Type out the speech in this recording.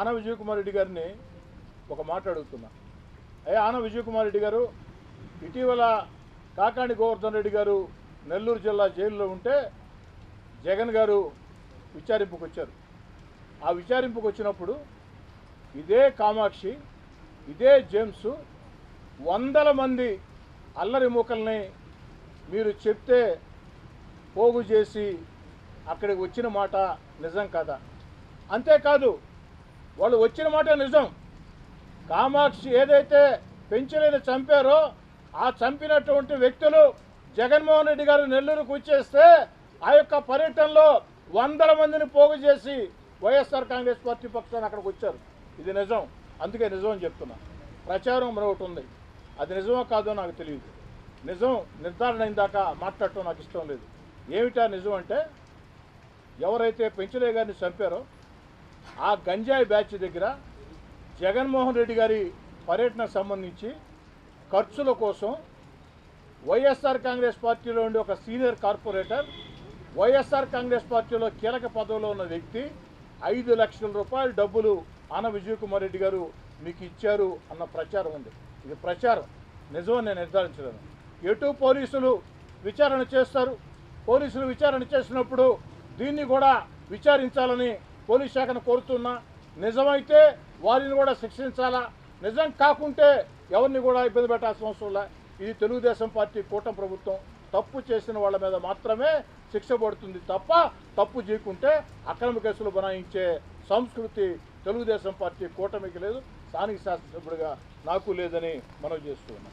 ఆన విజయకుమార్ రెడ్డి గారిని ఒక మాట అడుగుతున్నా. అయ్యా ఆన విజయకుమార్ రెడ్డి గారు ఇటీవల కాకాణి గోవర్ధన్ రెడ్డి గారు నెల్లూరు జిల్లా జైల్లో ఉంటే జగన్ గారు విచారింపుకు వచ్చారు. ఆ విచారింపుకు వచ్చినప్పుడు ఇదే కామాక్షి ఇదే జేమ్స్ వందల మంది అల్లరి మూకల్ని మీరు చెప్తే పోగు చేసి అక్కడికి వచ్చిన మాట నిజం కదా? అంతేకాదు వాళ్ళు వచ్చిన మాట నిజం. కామాక్షి ఏదైతే పెంచలేని చంపారో ఆ చంపినటువంటి వ్యక్తులు జగన్మోహన్ రెడ్డి గారు నెల్లూరుకు వచ్చేస్తే ఆ యొక్క పర్యటనలో వందల మందిని పోగు చేసి వైఎస్ఆర్ కాంగ్రెస్ పార్టీ పక్షాన్ని అక్కడికి వచ్చారు. ఇది నిజం. అందుకే నిజం అని చెప్తున్నా. ప్రచారం మరొకటి ఉంది. అది నిజమో కాదో నాకు తెలియదు. నిజం నిర్ధారణ అయిందాక మాట్లాడటం నాకు ఇష్టం లేదు. ఏమిటా నిజం అంటే ఎవరైతే పెంచలే గారిని చంపారో ఆ గంజాయి బ్యాచ్ దగ్గర జగన్మోహన్ రెడ్డి గారి పర్యటనకు సంబంధించి ఖర్చుల కోసం వైఎస్ఆర్ కాంగ్రెస్ పార్టీలో ఉండే ఒక సీనియర్ కార్పొరేటర్ వైఎస్ఆర్ కాంగ్రెస్ పార్టీలో కీలక పదవిలో ఉన్న వ్యక్తి ఐదు లక్షల రూపాయల డబ్బులు ఆన విజయకుమార్ రెడ్డి గారు మీకు ఇచ్చారు అన్న ప్రచారం ఉంది. ఇది ప్రచారం. నిజమని నేను నిర్ధారించలేను. ఎటు పోలీసులు విచారణ చేస్తారు? పోలీసులు విచారణ చేసినప్పుడు దీన్ని కూడా విచారించాలని పోలీస్ శాఖను కోరుతున్నా నిజమైతే వారిని కూడా శిక్షించాలా? నిజం కాకుంటే ఎవరిని కూడా ఇబ్బంది పెట్టాల్సిన అవసరం లే. ఇది తెలుగుదేశం పార్టీ కూటమి ప్రభుత్వం. తప్పు చేసిన వాళ్ళ మీద మాత్రమే శిక్ష పడుతుంది తప్ప తప్పు చేయకుంటే అక్రమ కేసులు బనాయించే సంస్కృతి తెలుగుదేశం పార్టీ కూటమికి లేదు. స్థానిక శాసనసభ్యుడిగా నాకు లేదని మనం చేస్తున్నాం